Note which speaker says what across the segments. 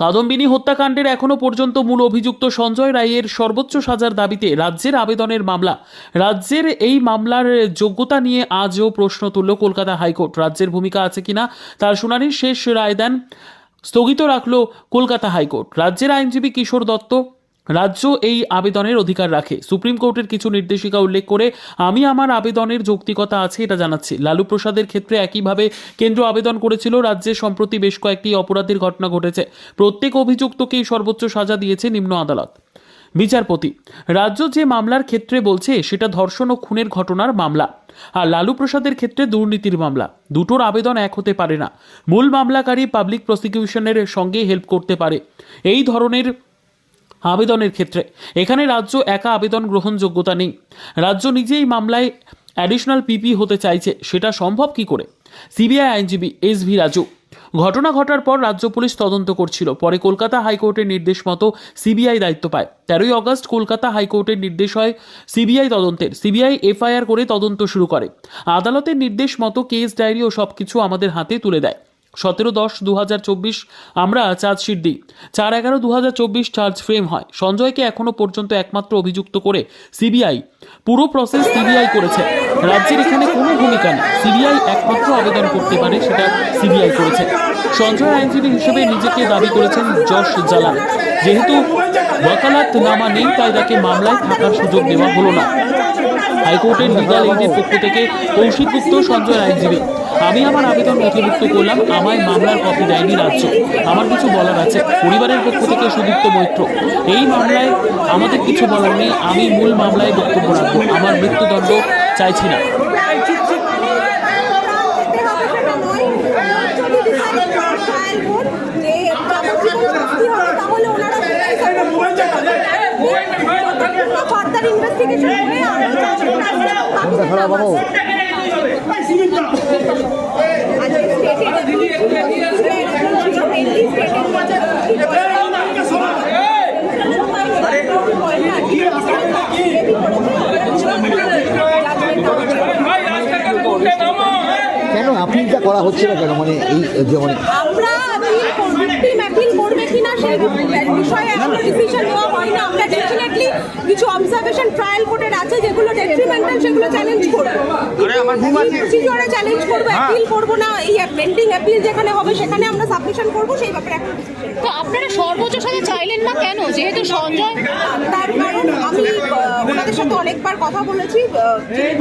Speaker 1: কাদম্বিনী হত্যাকাণ্ডের এখনও পর্যন্ত মূল অভিযুক্ত সঞ্জয় রায়ের সর্বোচ্চ সাজার দাবিতে রাজ্যের আবেদনের মামলা। রাজ্যের এই মামলার যোগ্যতা নিয়ে আজও প্রশ্ন তুলল কলকাতা হাইকোর্ট। রাজ্যের ভূমিকা আছে কিনা তার শুনানির শেষ রায় দেন, স্থগিত রাখল কলকাতা হাইকোর্ট। রাজ্যের আইনজীবী কিশোর দত্ত রাজ্য এই আবেদনের অধিকার রাখে। সুপ্রিম কোর্টের কিছু নির্দেশিকা উল্লেখ করে, আমি আমার আবেদনের যৌক্তিকতা আছে, এটা জানাচ্ছি। লালু প্রসাদের ক্ষেত্রে একইভাবে কেন্দ্র আবেদন করেছিল রাজ্যে সম্প্রতি বেশ কয়েকটি অপরাধের ঘটনা ঘটেছে। প্রত্যেক অভিযুক্তকেই সর্বোচ্চ সাজা দিয়েছে নিম্ন আদালত। বিচারপতি, রাজ্য যে মামলার ক্ষেত্রে বলছে, সেটা ধর্ষণ ও খুনের ঘটনার মামলা। আর লালু প্রসাদের ক্ষেত্রে দুর্নীতির মামলা। দুটোর আবেদন এক হতে পারে না। মূল মামলাকারী পাবলিক প্রসিকিউশনের সঙ্গে হেল্প করতে পারে। এই ধরনের আবেদনের ক্ষেত্রে। এখানে রাজ্য একা আবেদন গ্রহণযোগ্যতা নেই। রাজ্য নিজেই মামলায় অ্যাডিশনাল পিপি হতে চাইছে, সেটা সম্ভব কি করে? সিবিআই আইনজীবী এস ভি রাজু। ঘটনা ঘটার পর রাজ্য পুলিশ তদন্ত করছিল। পরে কলকাতা হাইকোর্টের নির্দেশ মতো সিবিআই দায়িত্ব পায়। তেরোই অগস্ট কলকাতা হাইকোর্টের নির্দেশ হয় সিবিআই তদন্তের। সিবিআই এফআইআর করে তদন্ত শুরু করে। আদালতের নির্দেশ মতো কেস ডায়েরি ও সব কিছু আমাদের হাতে তুলে দেয়। সতেরো দশ দু আমরা চার্জশিট দিই। চার এগারো দু চার্জ ফ্রেম হয়। সঞ্জয়কে এখনও পর্যন্ত একমাত্র অভিযুক্ত করে সিবিআই। পুরো প্রসেস সিবিআই করেছে। রাজ্যের এখানে কোনো ভূমিকা নেই। সিবিআই একমাত্র আবেদন করতে পারে, সেটা সিবিআই করেছে। সঞ্জয় আইনজীবী হিসেবে নিজেকে দাবি করেছেন যশ জালান যেহেতু ওয়াকালাত নামা নেই, তাই তাকে মামলায় থাকার সুযোগ দেওয়া হলো না। হাইকোর্টের লিগাল এইডের পক্ষ থেকে কৌশিক গুপ্ত সঞ্জয় আইনজীবী। আমি আমার আবেদন নথিভুক্ত করলাম, আমায় মামলার কপি দেয়নি রাজ্য। আমার কিছু বলার আছে। পরিবারের পক্ষ থেকে সুদীপ্ত মৈত্র। এই মামলায় আমাদের কিছু বলার নেই। আমি মূল মামলায় বক্তব্য রাখব। আমার মৃত্যুদণ্ড চাইছি না।
Speaker 2: ফার্দার ইনভেস্টিগেশন
Speaker 3: কেন? আপিলটা করা হচ্ছে না কেন? মানে এই যে মানে
Speaker 2: আমরা টিম অ্যাপিল করবে কিনা সেই বিষয়ে এখনও ডিসিশন নেওয়া হয়নি। আমরা ডেফিনেটলি কিছু অবজারভেশন ট্রায়াল কোর্টের আছে যেগুলো ডেট্রিমেন্টাল সেগুলো চ্যালেঞ্জ করব। প্রসিডিওরে চ্যালেঞ্জ করব অ্যাপিল করব না এই পেন্ডিং অ্যাপিল যেখানে হবে সেখানে আমরা সাবমিশন করব সেই ব্যাপারে এখন ডিসিশন
Speaker 4: তো আপনারা সর্বোচ্চ সাজা চাইলেন না কেন? যেহেতু সঞ্জয়
Speaker 2: তার কারণ আমি ওনাদের সাথে অনেকবার কথা বলেছি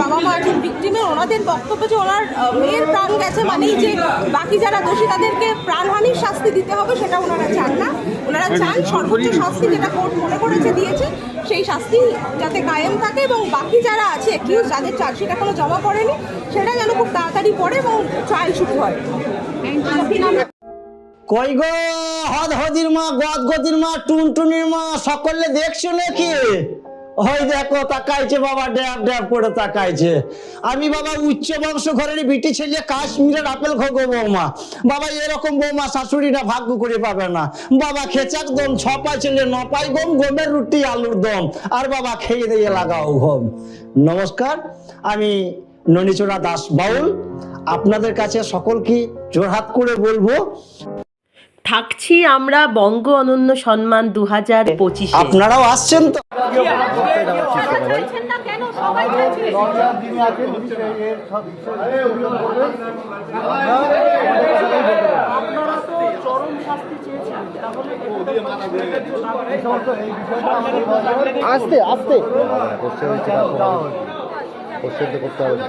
Speaker 2: বাবা মা আছেন ভিক্টিমের ওনাদের বক্তব্য যে ওনার মেয়ের প্রাণ গেছে মানেই যে বাকি যারা দোষী তাদেরকে প্রাণহানির শাস্তি দিতে হবে সেটা ওনারা চান না। ওনারা চান সর্বোচ্চ শাস্তি যেটা কোর্ট মনে করেছে দিয়েছে সেই শাস্তি যাতে কায়েম থাকে এবং বাকি যারা আছে অ্যাকিউজ যাদের চার্জশিট এখনও জমা পড়েনি সেটা যেন খুব তাড়াতাড়ি পড়ে এবং ট্রায়াল শুরু হয়।
Speaker 5: কই গো? হদ হদির মা গদ গদির মা টুনটুনির মা সকলে দেখছ নাকি? ওই দেখো, তাকাইছে বাবা, ড্যাব ড্যাব করে তাকাইছে। আমি বাবা উচ্চ বংশ ঘরের বিটি ছেলে, কাশ্মীরের আপেল খোগো বৌমা। বাবা, এরকম বৌমা শাশুড়িটা ভাগ্য করে পাবে না। বাবা খেচাক দম ছপাই ছেলে, নপাই গম, গমের রুটি, আলুর দম। আর বাবা, খেয়ে দিয়ে লাগাও ঘম। নমস্কার, আমি ননিচোড়া দাস বাউল। আপনাদের কাছে সকলকে জোরহাত করে বলব
Speaker 6: থাকছি আমরা বঙ্গ অনন্য সম্মান দু হাজার পঁচিশে।
Speaker 5: আপনারাও আসছেন তো।
Speaker 3: আস্তে আস্তে। করতে হবে।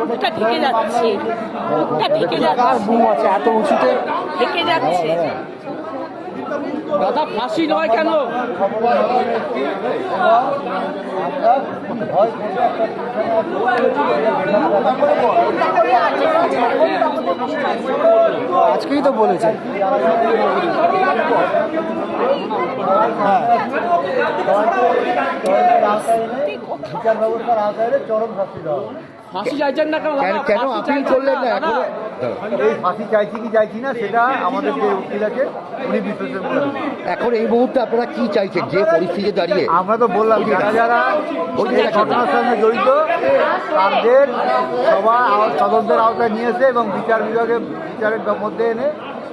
Speaker 4: মুখটা ঢেকে যাচ্ছে। মুখটা ঢেকে যাচ্ছে।
Speaker 3: আছে? এত উঁচুতে?
Speaker 4: ঢেকে যাচ্ছে।
Speaker 1: দাদা ফাঁসি নয় কেন?
Speaker 3: আজকেই তো বলেছে।
Speaker 1: ফাঁসি চাইছেন না কেন?
Speaker 3: আপিল করলেন না? এখনও
Speaker 7: এই ফাঁসি চাইছি কি চাইছি না সেটা আমাদের যে উকিল আছে উনি বিশ্লেষণ করেন
Speaker 3: এখন এই মুহূর্তে আপনারা কি চাইছেন? যে পরিস্থিতিতে দাঁড়িয়ে?
Speaker 7: আমরা তো বললাম যারা যারা ঘটনার সঙ্গে জড়িত তাদের সবার তদন্তের আওতায় নিয়েছে এবং বিচার বিভাগে বিচারের মধ্যে এনে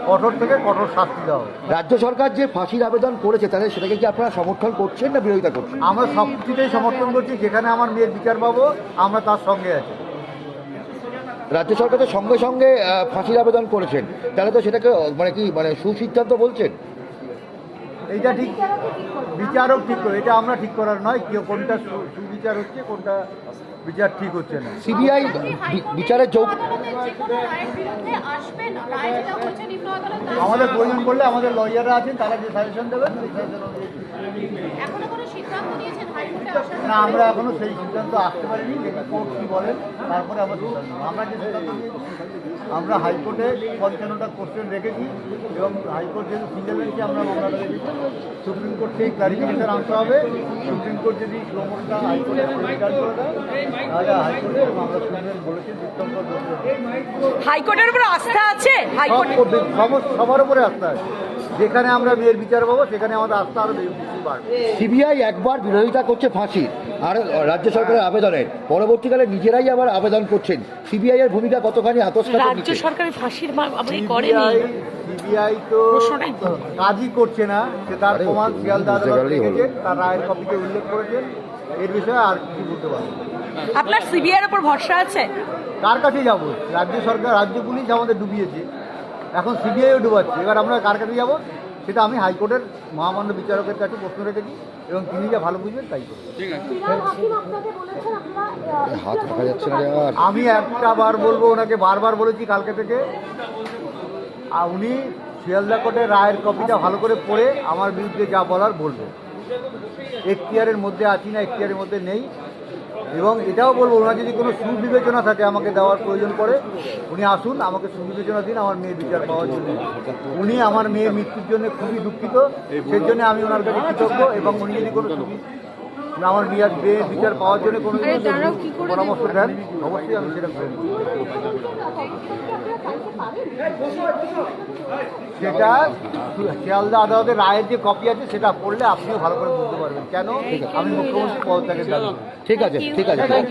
Speaker 7: কঠোর থেকে কঠোর শাস্তি দেওয়া হবে।
Speaker 3: রাজ্য সরকার যে ফাঁসির আবেদন করেছে তাহলে সেটাকে কি আপনারা সমর্থন করছেন না বিরোধিতা করছেন?
Speaker 7: আমরা সব কিছুতেই সমর্থন করছি যেখানে আমার মেয়ের বিচার পাবো আমরা তার সঙ্গে আছি।
Speaker 3: রাজ্য সরকার তো সঙ্গে সঙ্গে ফাঁসির আবেদন করেছেন। তাহলে তো সেটাকে মানে কি মানে সুসিদ্ধান্ত বলছেন?
Speaker 7: এইটা ঠিক বিচারক ঠিক করে এটা আমরা ঠিক করার নয় কেউ কোনটা সু- সুবিচার হচ্ছে কোনটা বিচার ঠিক হচ্ছে না।
Speaker 3: সিবিআই বিচারের যোগ
Speaker 7: আমাদের প্রয়োজন করলে আমাদের লয়াররা আছেন তারা যে সাজেশন দেবেন সেই সাজেশন না আমরা এখনও সেই সিদ্ধান্ত আসতে পারিনি কোর্ট কী বলেন তারপরে আমরা সিদ্ধান্ত আমরা যে সিদ্ধান্ত নিয়েছি আমরা হাইকোর্টে পঞ্চান্নটা কোশ্চেন রেখেছি এবং হাইকোর্ট যেহেতু সিঙ্গেল বেঞ্চে আমরা মামলাটা রেখেছি সুপ্রিম কোর্ট থেকে ক্লারিফিকেশন আনতে হবে। সুপ্রিম কোর্ট যদি সমস্যা হাইকোর্টে পরিষ্কার করে দেয় তাহলে হাইকোর্টে মামলা শুনবেন দত্ত।
Speaker 2: হাইকোর্টের উপর আস্থা আছে? হাইকোর্ট
Speaker 7: সবার উপরে আস্থা আছে। যেখানে আমরা মেয়ের বিচার পাবো সেখানে আমাদের আস্থা আরও বাড়বে।
Speaker 3: সিবিআই একবার বিরোধিতা করছে ফাঁসি আর রাজ্য সরকারের আবেদনের পরবর্তীকালে নিজেরাই আবার আবেদন করছেন। সিবিআই এর ভূমিকা কতখানি আতস্কাত
Speaker 4: রাজ্য সরকারের ফাঁসির
Speaker 7: সিবিআই সিবিআই তো কাজই করছে না। সে তার
Speaker 3: আরে,
Speaker 7: প্রমাণ শিয়ালদা আদালত
Speaker 3: জায়গারই হলো।
Speaker 7: রেখেছেন তার রায়ের কপিতে উল্লেখ করেছেন। এর বিষয়ে আর কিছু বলতে পারব।
Speaker 2: আপনার সিবিআইয়ের উপর ভরসা আছে?
Speaker 7: কার কাছে যাব? রাজ্য সরকার রাজ্য পুলিশ আমাদের ডুবিয়েছে। এখন সিবিআইও ডুবাচ্ছে। এবার আমরা কার কাছে যাব? সেটা আমি হাইকোর্টের মহামান্য বিচারকের কাছে প্রশ্ন রেখেছি এবং তিনি যা ভালো বুঝবেন তাই করবেন।
Speaker 3: হাত দেখা যাচ্ছে না রে আর।
Speaker 7: আমি একটা বার বলব ওনাকে বারবার বলেছি কালকে থেকে। আর উনি শিয়ালদা কোর্টের রায়ের কপিটা ভালো করে পড়ে আমার বিরুদ্ধে যা বলার বলবে এখতিয়ারের মধ্যে আছি না এখতিয়ারের মধ্যে নেই। এবং এটাও বলব, ওনার যদি কোনো সুবিবেচনা থাকে আমাকে দেওয়ার প্রয়োজন পড়ে, উনি আসুন, আমাকে সুবিবেচনা দিন, আমার মেয়ে বিচার পাওয়ার জন্য। উনি আমার মেয়ের মৃত্যুর জন্য খুবই দুঃখিত, সেই জন্য আমি ওনার কাছে কৃতজ্ঞ, এবং উনি যদি কোনো আমার বিয়ার বিয়ে বিচার পাওয়ার জন্য কোনো পরামর্শ দেন অবশ্যই আমি সেটা করে সেটা শিয়ালদা আদালতের রায়ের যে কপি আছে সেটা পড়লে আপনিও ভালো করে বুঝতে পারবেন। কেন? আমি মুখ্যমন্ত্রী পদত্যাগের দাবি
Speaker 3: ঠিক আছে ঠিক আছে।